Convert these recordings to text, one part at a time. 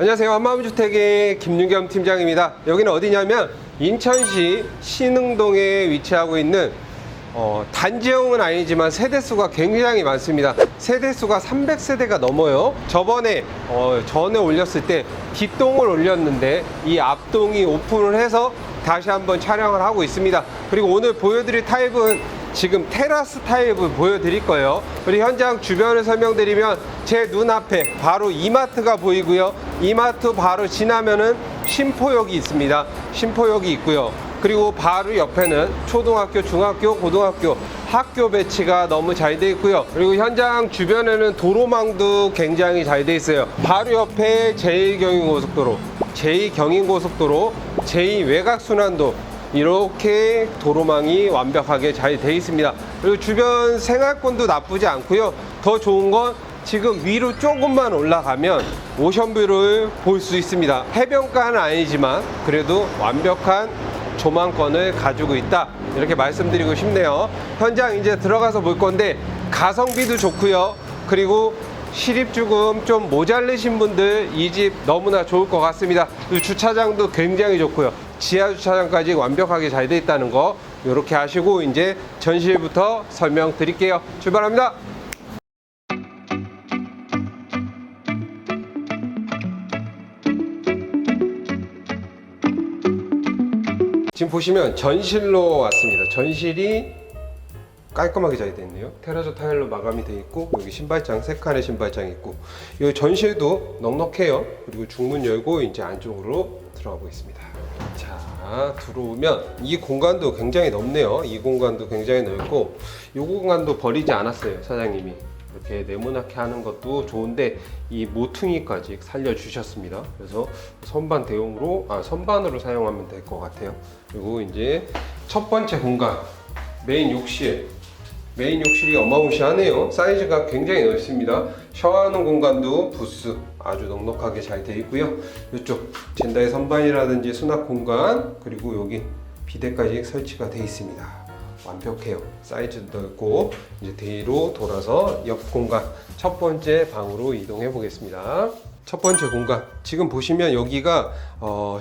안녕하세요. 한마음주택의 김윤겸 팀장입니다. 여기는 어디냐면 인천시 신흥동에 위치하고 있는 어, 단지형은 아니지만 세대수가 굉장히 많습니다. 세대수가 300세대가 넘어요. 저번에 어, 전에 올렸을 때 뒷동을 올렸는데 이 앞동이 오픈을 해서 다시 한번 촬영을 하고 있습니다. 그리고 오늘 보여드릴 타입은 지금 테라스 타입을 보여드릴 거예요. 그리고 현장 주변을 설명드리면 제 눈앞에 바로 이마트가 보이고요. 이마트 바로 지나면은 심포역이 있습니다. 심포역이 있고요. 그리고 바로 옆에는 초등학교, 중학교, 고등학교 학교 배치가 너무 잘 돼 있고요. 그리고 현장 주변에는 도로망도 굉장히 잘 돼 있어요. 바로 옆에 제1경인고속도로, 제2경인고속도로, 제2외곽순환도 이렇게 도로망이 완벽하게 잘돼 있습니다. 그리고 주변 생활권도 나쁘지 않고요. 더 좋은 건 지금 위로 조금만 올라가면 오션뷰를 볼 수 있습니다. 해변가는 아니지만 그래도 완벽한 조망권을 가지고 있다. 이렇게 말씀드리고 싶네요. 현장 이제 들어가서 볼 건데 가성비도 좋고요. 그리고 실입주금 좀 모자르신 분들 이 집 너무나 좋을 것 같습니다. 주차장도 굉장히 좋고요. 지하 주차장까지 완벽하게 잘 돼 있다는 거 이렇게 하시고 이제 전시회부터 설명드릴게요. 출발합니다. 지금 보시면 전실로 왔습니다. 전실이 깔끔하게 잘 되어 있네요. 테라조 타일로 마감이 되어 있고 여기 신발장 세 칸의 신발장이 있고 이 전실도 넉넉해요. 그리고 중문 열고 이제 안쪽으로 들어가고 있습니다. 자 들어오면 이 공간도 굉장히 넓네요. 이 공간도 굉장히 넓고 이 공간도 버리지 않았어요 사장님이. 이렇게 네모나게 하는 것도 좋은데 이 모퉁이까지 살려주셨습니다. 그래서 선반 대용으로 아 선반으로 사용하면 될 것 같아요. 그리고 이제 첫 번째 공간 메인 욕실 메인 욕실이 어마무시하네요. 사이즈가 굉장히 넓습니다. 샤워하는 공간도 부스 아주 넉넉하게 잘 되어 있고요. 이쪽 젠다의 선반이라든지 수납 공간 그리고 여기 비대까지 설치가 되어 있습니다. 완벽해요. 사이즈도 넓고 이제 뒤로 돌아서 옆 공간 첫 번째 방으로 이동해 보겠습니다. 첫 번째 공간 지금 보시면 여기가 어,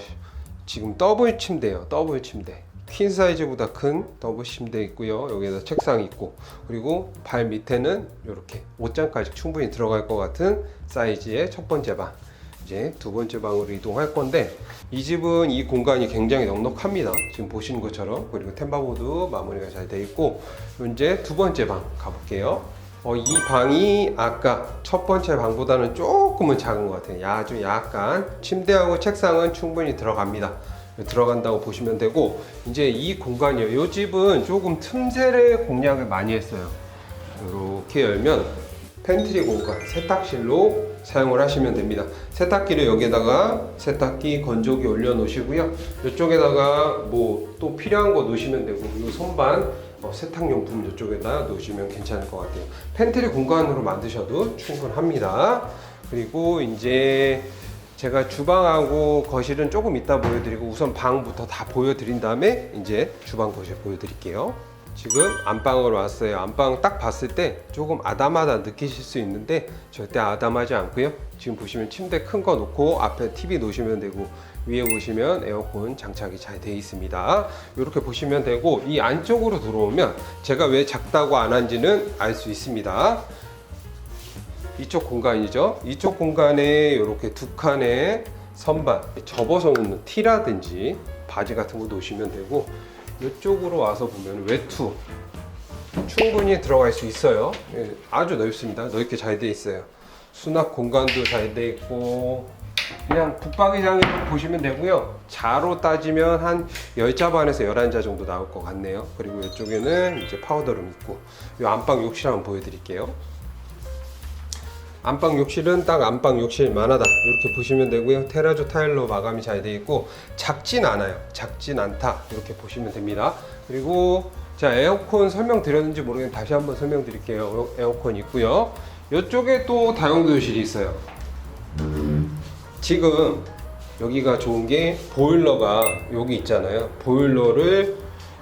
지금 더블 침대예요. 더블 침대. 퀸 사이즈보다 큰 더블 침대 있고요. 여기에다 책상 있고 그리고 발 밑에는 이렇게 옷장까지 충분히 들어갈 것 같은 사이즈의 첫 번째 방. 이제 두 번째 방으로 이동할 건데 이 집은 이 공간이 굉장히 넉넉합니다. 지금 보시는 것처럼 그리고 템바보도 마무리가 잘 돼 있고 이제 두 번째 방 가볼게요. 어, 이 방이 아까 첫 번째 방보다는 조금은 작은 것 같아요. 아주 약간 침대하고 책상은 충분히 들어갑니다. 들어간다고 보시면 되고 이제 이 공간이요. 이 집은 조금 틈새를 공략을 많이 했어요. 이렇게 열면 팬트리 공간, 세탁실로 사용을 하시면 됩니다. 세탁기를 여기다가 세탁기 건조기 올려 놓으시고요. 이쪽에다가 뭐 또 필요한 거 놓으시면 되고 이 선반 어, 세탁용품 이쪽에다 놓으시면 괜찮을 것 같아요. 팬트리 공간으로 만드셔도 충분합니다. 그리고 이제 제가 주방하고 거실은 조금 이따 보여드리고 우선 방부터 다 보여드린 다음에 이제 주방 거실 보여드릴게요. 지금 안방으로 왔어요. 안방 딱 봤을 때 조금 아담하다 느끼실 수 있는데 절대 아담하지 않고요. 지금 보시면 침대 큰 거 놓고 앞에 TV 놓으시면 되고 위에 보시면 에어컨 장착이 잘 되어 있습니다. 이렇게 보시면 되고 이 안쪽으로 들어오면 제가 왜 작다고 안 한지는 알 수 있습니다. 이쪽 공간이죠. 이쪽 공간에 이렇게 두 칸의 선반 접어서 놓는 티라든지 바지 같은 거 놓으시면 되고 이쪽으로 와서 보면 외투 충분히 들어갈 수 있어요. 예, 아주 넓습니다. 넓게 잘 돼 있어요. 수납 공간도 잘 돼 있고 그냥 붙박이장으로 보시면 되고요. 자로 따지면 한 10자 반에서 11자 정도 나올 것 같네요. 그리고 이쪽에는 이제 파우더룸 있고 이 안방 욕실 한번 보여드릴게요. 안방 욕실은 딱 안방 욕실만 하다. 이렇게 보시면 되고요. 테라조 타일로 마감이 잘 되어 있고 작진 않아요. 작진 않다. 이렇게 보시면 됩니다. 그리고 자 에어컨 설명드렸는지 모르겠는데 다시 한번 설명드릴게요. 에어컨 있고요. 이쪽에 또 다용도실이 있어요. 지금 여기가 좋은 게 보일러가 여기 있잖아요. 보일러를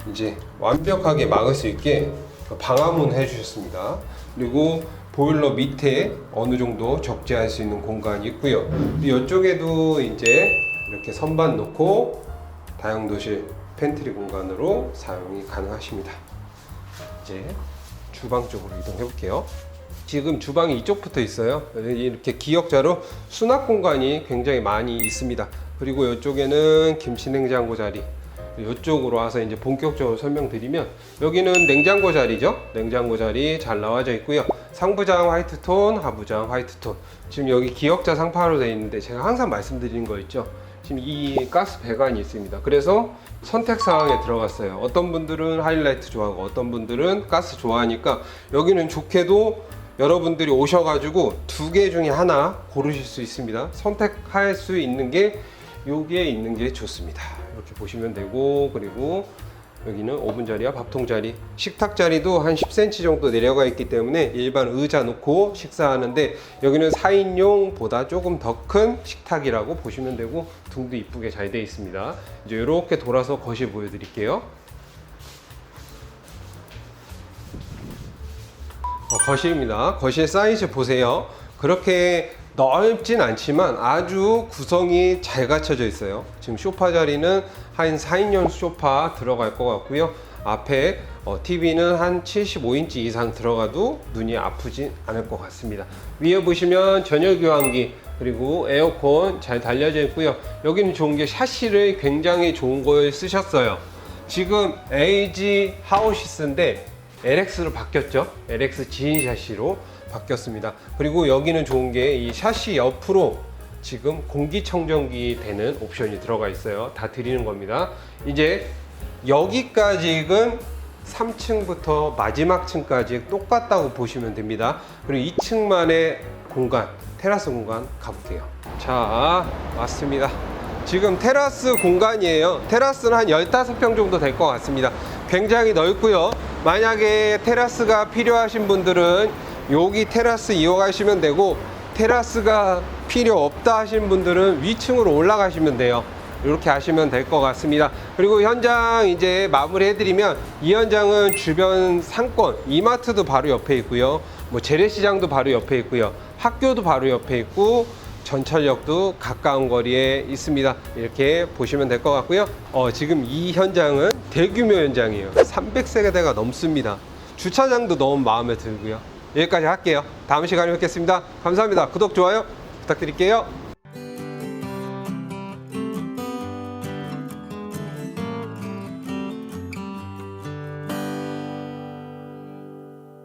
이제 완벽하게 막을 수 있게 방화문 해주셨습니다. 그리고 보일러 밑에 어느 정도 적재할 수 있는 공간이 있고요. 이쪽에도 이제 이렇게 선반 놓고 다용도실 팬트리 공간으로 사용이 가능하십니다. 이제 주방 쪽으로 이동해 볼게요. 지금 주방이 이쪽부터 있어요. 이렇게 기역자로 수납 공간이 굉장히 많이 있습니다. 그리고 이쪽에는 김치 냉장고 자리. 이쪽으로 와서 이제 본격적으로 설명드리면 여기는 냉장고 자리죠. 냉장고 자리 잘 나와져 있고요. 상부장 화이트 톤, 하부장 화이트 톤. 지금 여기 기역자 상파로 되어 있는데 제가 항상 말씀드리는 거 있죠. 지금 이 가스 배관이 있습니다. 그래서 선택 사항에 들어갔어요. 어떤 분들은 하이라이트 좋아하고 어떤 분들은 가스 좋아하니까 여기는 좋게도 여러분들이 오셔가지고 두 개 중에 하나 고르실 수 있습니다. 선택할 수 있는 게 여기에 있는 게 좋습니다. 이렇게 보시면 되고 그리고 여기는 오븐 자리와 밥통 자리, 식탁 자리도 한 10cm 정도 내려가 있기 때문에 일반 의자 놓고 식사하는데 여기는 4인용 보다 조금 더 큰 식탁이라고 보시면 되고 등도 이쁘게 잘 되어 있습니다. 이제 이렇게 돌아서 거실 보여드릴게요. 어, 거실입니다. 거실 사이즈 보세요. 그렇게 넓진 않지만 아주 구성이 잘 갖춰져 있어요. 지금 소파 자리는 한 4인용 소파 들어갈 것 같고요. 앞에 어, TV는 한 75인치 이상 들어가도 눈이 아프진 않을 것 같습니다. 위에 보시면 전열 교환기 그리고 에어컨 잘 달려져 있고요. 여기는 좋은 게 샤시를 굉장히 좋은 걸 쓰셨어요. 지금 LG 하우시스인데 LX로 바뀌었죠. LX 지인 샤시로 바뀌었습니다. 그리고 여기는 좋은 게 이 샤시 옆으로 지금 공기청정기 되는 옵션이 들어가 있어요. 다 드리는 겁니다. 이제 여기까지는 3층부터 마지막 층까지 똑같다고 보시면 됩니다. 그리고 2층만의 공간, 테라스 공간 가볼게요. 자, 왔습니다. 지금 테라스 공간이에요. 테라스는 한 15평 정도 될 것 같습니다. 굉장히 넓고요. 만약에 테라스가 필요하신 분들은 여기 테라스 이용하시면 되고 테라스가 필요 없다 하신 분들은 위층으로 올라가시면 돼요. 이렇게 하시면 될 것 같습니다. 그리고 현장 이제 마무리 해드리면 이 현장은 주변 상권, 이마트도 바로 옆에 있고요. 뭐 재래시장도 바로 옆에 있고요. 학교도 바로 옆에 있고 전철역도 가까운 거리에 있습니다. 이렇게 보시면 될 것 같고요. 어, 지금 이 현장은 대규모 현장이에요. 300세대가 넘습니다. 주차장도 너무 마음에 들고요. 여기까지 할게요. 다음 시간에 뵙겠습니다. 감사합니다. 구독, 좋아요 부탁드릴게요.